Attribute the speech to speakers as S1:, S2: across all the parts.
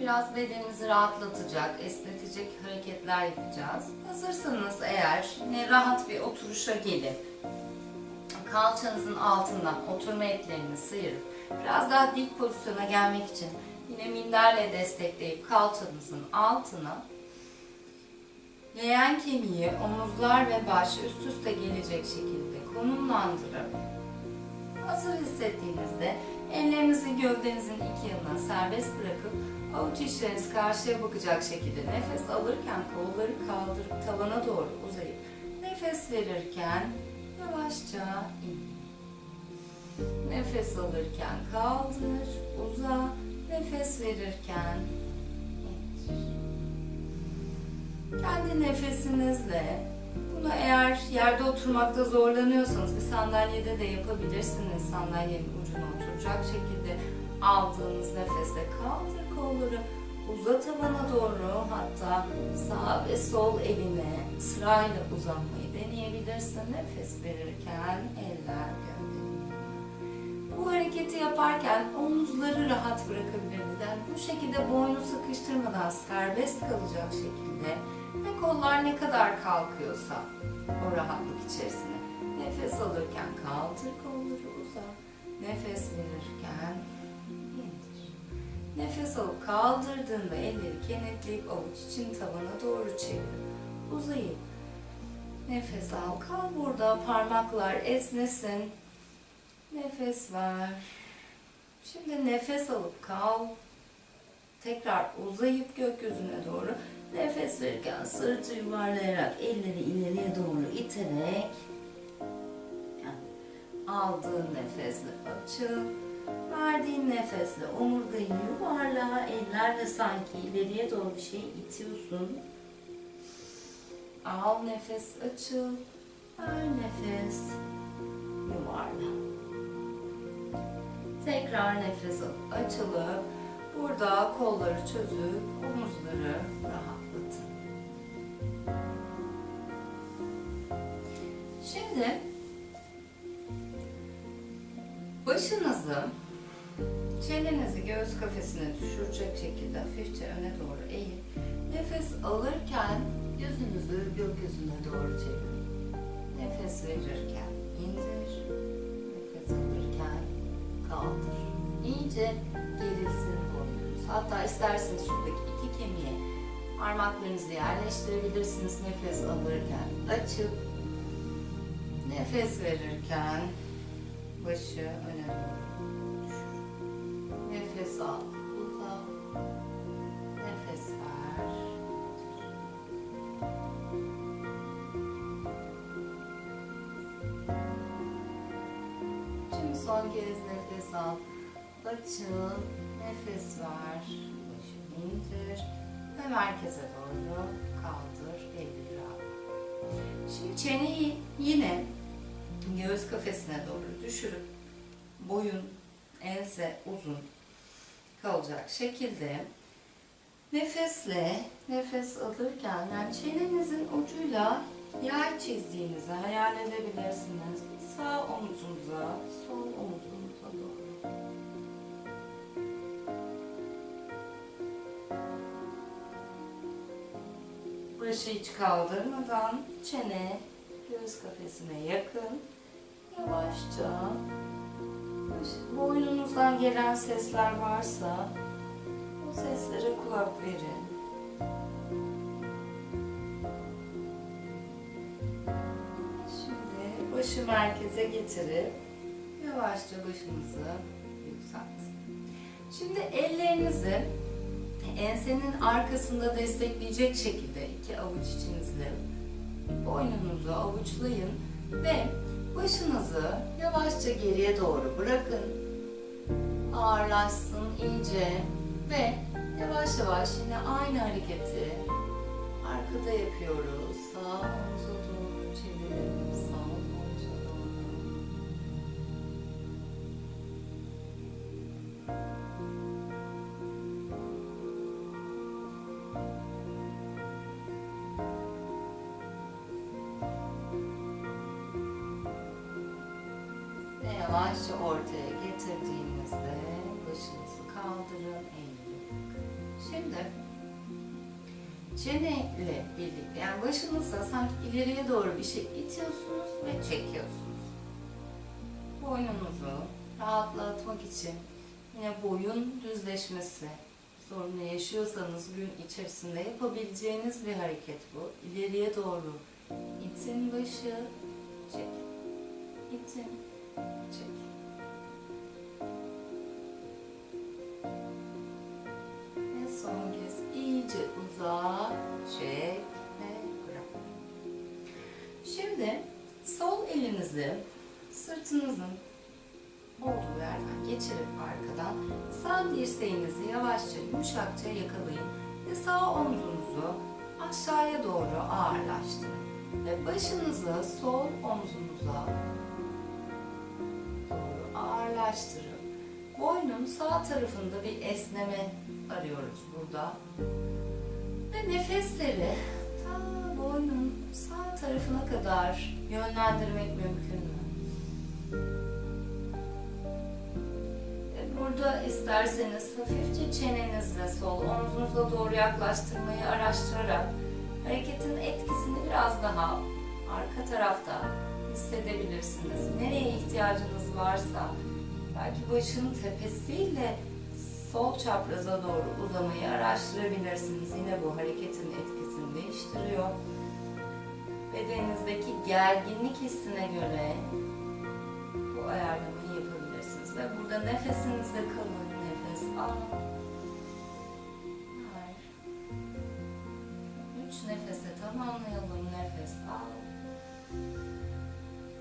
S1: Biraz bedeninizi rahatlatacak, esnetecek hareketler yapacağız. Hazırsanız eğer yine rahat bir oturuşa gelin. Kalçanızın altından oturma etlerini sıyırıp biraz daha dik pozisyona gelmek için yine minderle destekleyip kalçanızın altına leğen kemiği, omuzlar ve baş üst üste gelecek şekilde konumlandırıp hazır hissettiğinizde ellerinizi gövdenizin iki yanına serbest bırakıp avuç içleriniz karşıya bakacak şekilde nefes alırken kolları kaldırıp tavana doğru uzayıp nefes verirken yavaşça in. Nefes alırken kaldır, uza, nefes verirken indir. Kendi nefesinizle bunu eğer yerde oturmakta zorlanıyorsanız bir sandalyede de yapabilirsiniz. Sandalyenin ucuna oturacak şekilde aldığınız nefesle kaldır kolları uzat tavana doğru hatta sağ ve sol eline sırayla uzanmayı deneyebilirsin. Nefes verirken eller gövde. Bu hareketi yaparken omuzları rahat bırakabiliriz. Yani bu şekilde boynu sıkıştırmadan serbest kalacak şekilde ve kollar ne kadar kalkıyorsa o rahatlık içerisine. Nefes alırken kaldır kolları uza. Nefes verirken. Nefes alıp kaldırdığında elleri kenetleyip avuç için tavana doğru çevir. Uzayıp nefes al. Kal burada parmaklar esnesin. Nefes ver. Şimdi nefes alıp kal. Tekrar uzayıp gökyüzüne doğru nefes verirken sırtı yuvarlayarak elleri ileriye doğru iterek aldığın nefesle açıl. Verdiğin nefesle omurgayı yuvarla, ellerle sanki ileriye doğru bir şey itiyorsun. Al nefes açıl. Ver nefes yuvarla. Tekrar nefes alıp açılıp burada kolları çözüp omuzları rahatlatın. Şimdi başınızı çenenizi göğüs kafesine düşürecek şekilde hafifçe öne doğru eğip nefes alırken yüzünüzü gökyüzüne doğru çevirin. Nefes verirken indir. Nefes alırken kaldır. İyice gerilsin boynunuz. Hatta isterseniz şuradaki iki kemiğe parmaklarınızı yerleştirebilirsiniz nefes alırken. Açıp nefes verirken başı öne doğru. Nefes al, uza. Nefes ver. Şimdi son kez nefes al. Açıl, nefes ver. Başını indir ve merkeze doğru kaldır. Elleri al. Şimdi çeneyi yine göğüs kafesine doğru düşürüp boyun, ense uzun kalacak şekilde nefesle nefes alırken yani çenenizin ucuyla yay çizdiğinizi hayal edebilirsiniz. Sağ omuzunuza, sol omuzunuza doğru. Başı hiç kaldırmadan çene göğüs kafesine yakın. Yavaşça boynunuzdan gelen sesler varsa o seslere kulak verin. Şimdi başı merkeze getirip yavaşça başınızı yükseltin. Şimdi ellerinizi ensenin arkasında destekleyecek şekilde iki avuç içinizle boynunuzu avuçlayın ve başınızı yavaşça geriye doğru bırakın. Ağırlaşsın iyice ve yavaş yavaş yine aynı hareketi arkada yapıyoruz. Sağ yavaşça ortaya getirdiğinizde başınızı kaldırın, bırakın. Şimdi çeneyle birlikte yani başınızla sanki ileriye doğru bir şey itiyorsunuz ve çekiyorsunuz. Boynunuzu rahatlatmak için yine boyun düzleşmesi sorunu yaşıyorsanız gün içerisinde yapabileceğiniz bir hareket bu. İleriye doğru itin başı, çek. İtin, Ve son kez iyice uzat, çek. Şimdi sol elinizi sırtınızın olduğu yerden geçirip arkadan sağ dirseğinizi yavaşça yumuşakça yakalayın ve sağ omzunuzu aşağıya doğru ağırlaştırın ve başınızı sol omzunuza ağırlaştırın. Boynun sağ tarafında bir esneme arıyoruz burada. Ve nefesleri ta boynun sağ tarafına kadar yönlendirmek mümkün mü? Ve Burada isterseniz hafifçe çenenizle sol omzunuza doğru yaklaştırmayı araştırarak hareketin etkisini biraz daha arka tarafta hissedebilirsiniz. Nereye ihtiyacınız varsa belki başın tepesiyle sol çapraza doğru uzamayı araştırabilirsiniz. Yine bu hareketin etkisini değiştiriyor. Bedeninizdeki gerginlik hissine göre bu ayarlamayı yapabilirsiniz. Ve burada nefesinizde kalın. Nefes al. Ver. Üç nefese tamamlayalım. Nefes al.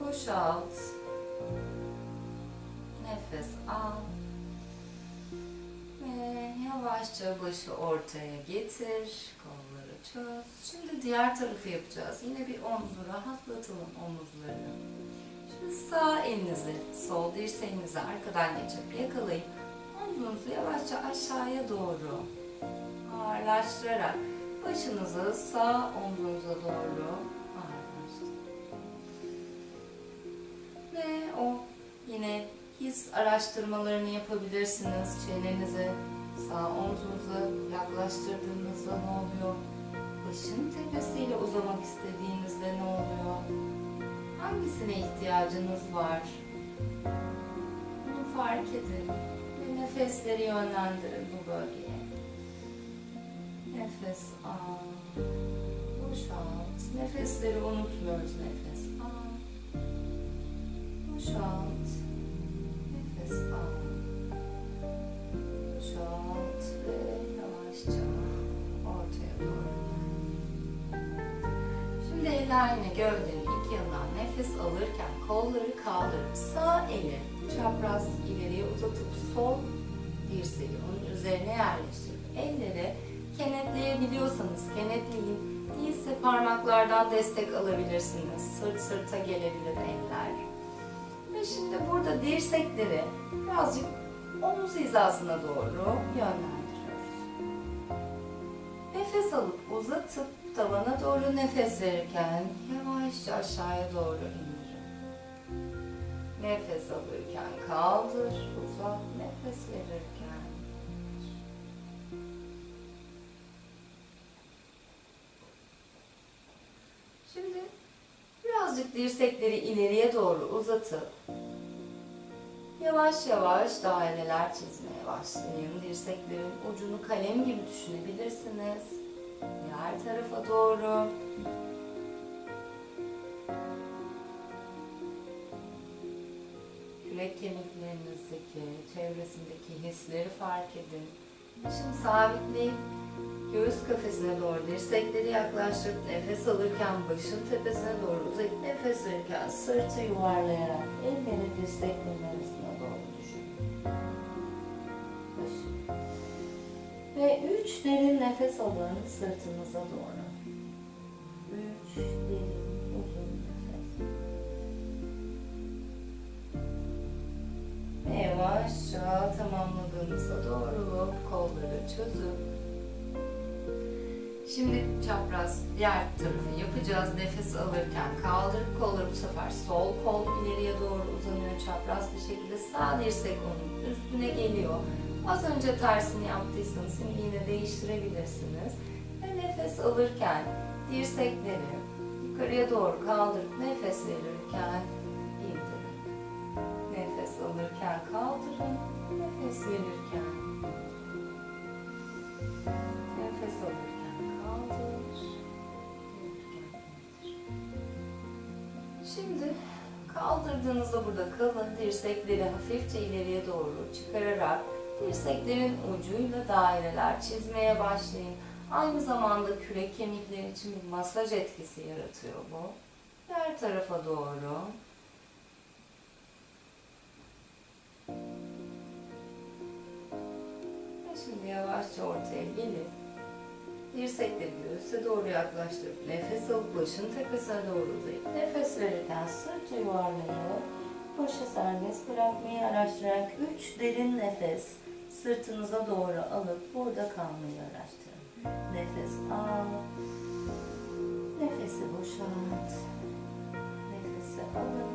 S1: Boşalt. Nefes al. Ve yavaşça başı ortaya getir. Kolları çöz. Şimdi diğer tarafı yapacağız. Yine bir omzu rahatlatalım omuzlarını. Şimdi sağ elinizi sol dirseğinizi arkadan geçirip yakalayıp omzunuzu yavaşça aşağıya doğru ağırlaştırarak başınızı sağ omzunuza doğru ağırlaştırın. Ve o yine his araştırmalarını yapabilirsiniz. Çenenizi sağ omzunuza yaklaştırdığınızda ne oluyor? Başın tepesiyle uzamak istediğinizde ne oluyor? Hangisine ihtiyacınız var? Bunu fark edin ve nefesleri yönlendirin bu bölgeye. Nefes al, boşalt. Nefesleri unutmuyoruz. Nefes al, boşalt. Nefes al, boşalt ve yavaşça ortaya doğru. Şimdi eller yine gövdenin iki yanından nefes alırken kolları kaldırıp sağ eli çapraz ileriye uzatıp sol dirseği onun üzerine yerleştirip elleri kenetleyebiliyorsanız kenetleyin. Değilse parmaklardan destek alabilirsiniz. Sırt sırta gelebilir eller. Ve şimdi burada dirsekleri birazcık omuz hizasına doğru yönlendiriyoruz. Nefes alıp uzatıp tavana doğru nefes verirken yavaşça aşağıya doğru indirin. Nefes alırken kaldır, uzat, nefes verirken. Dirsekleri ileriye doğru uzatıp yavaş yavaş daireler çizmeye başlayın. Dirseklerin ucunu kalem gibi düşünebilirsiniz. Diğer tarafa doğru. Kürek kemiklerinizdeki, çevresindeki hisleri fark edin. Şimdi sabitleyip göğüs kafesine doğru dirsekleri yaklaştırıp nefes alırken başın tepesine doğru uzayıp nefes verirken sırtı yuvarlayarak elleri dirseklerin arasına doğru. Başı. Ve üç derin nefes alın sırtınıza doğru. Şimdi çapraz diğer tarafı yapacağız. Nefes alırken kaldırıp kolları bu sefer sol kol ileriye doğru uzanıyor çapraz bir şekilde. Sağ dirsek onun üstüne geliyor. Az önce tersini yaptıysanız şimdi yine değiştirebilirsiniz. Ve nefes alırken dirsekleri yukarıya doğru kaldırıp nefes verirken indirin. Nefes alırken kaldırın, nefes verirken. Şimdi kaldırdığınızda burada kalın. Dirsekleri hafifçe ileriye doğru çıkararak dirseklerin ucuyla daireler çizmeye başlayın. Aynı zamanda kürek kemikleri için bir masaj etkisi yaratıyor bu. Diğer tarafa doğru. Ve şimdi yavaşça ortaya gelip dirsekleri göğüse doğru yaklaştırıp nefes alıp başın tepesine doğru uzayıp nefes verirken sırt yuvarlayıp başı serbest bırakmayı araştırarak 3 derin nefes sırtınıza doğru alıp burada kalmayı araştırın. Nefes al. Nefesi boşalt. Nefesi alın.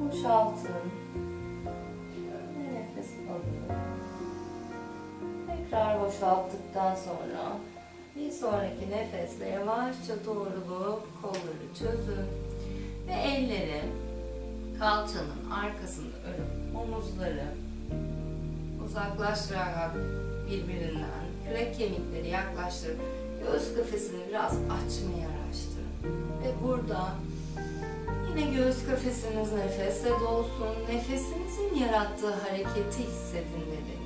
S1: Boşaltın. Ve nefes alın. Tekrar boşalttıktan sonra bir sonraki nefesle yavaşça doğrulup kolları çözün. Ve elleri kalçanın arkasında örüp omuzları uzaklaştırarak birbirinden kürek kemikleri yaklaştırıp göğüs kafesini biraz açmayı araştırın. Ve burada yine göğüs kafesiniz nefesle dolsun. Nefesinizin yarattığı hareketi hissedin bedeninizde.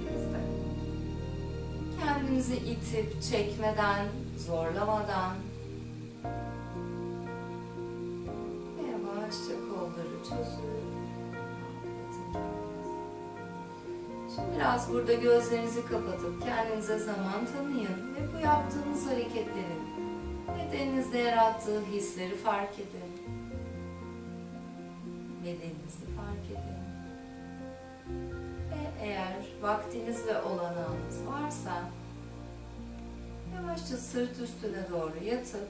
S1: Kendinizi itip çekmeden, zorlamadan ve yavaşça kolları çözün. Şimdi biraz burada gözlerinizi kapatıp kendinize zaman tanıyın ve bu yaptığınız hareketlerin bedeninizde yarattığı hisleri fark edin. Bedeninizi fark edin. Ve eğer vaktiniz ve olanağınız varsa yavaşça sırt üstüne doğru yatıp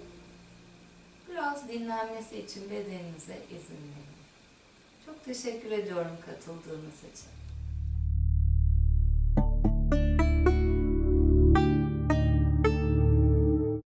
S1: biraz dinlenmesi için bedeninize izin verin. Çok teşekkür ediyorum katıldığınız için.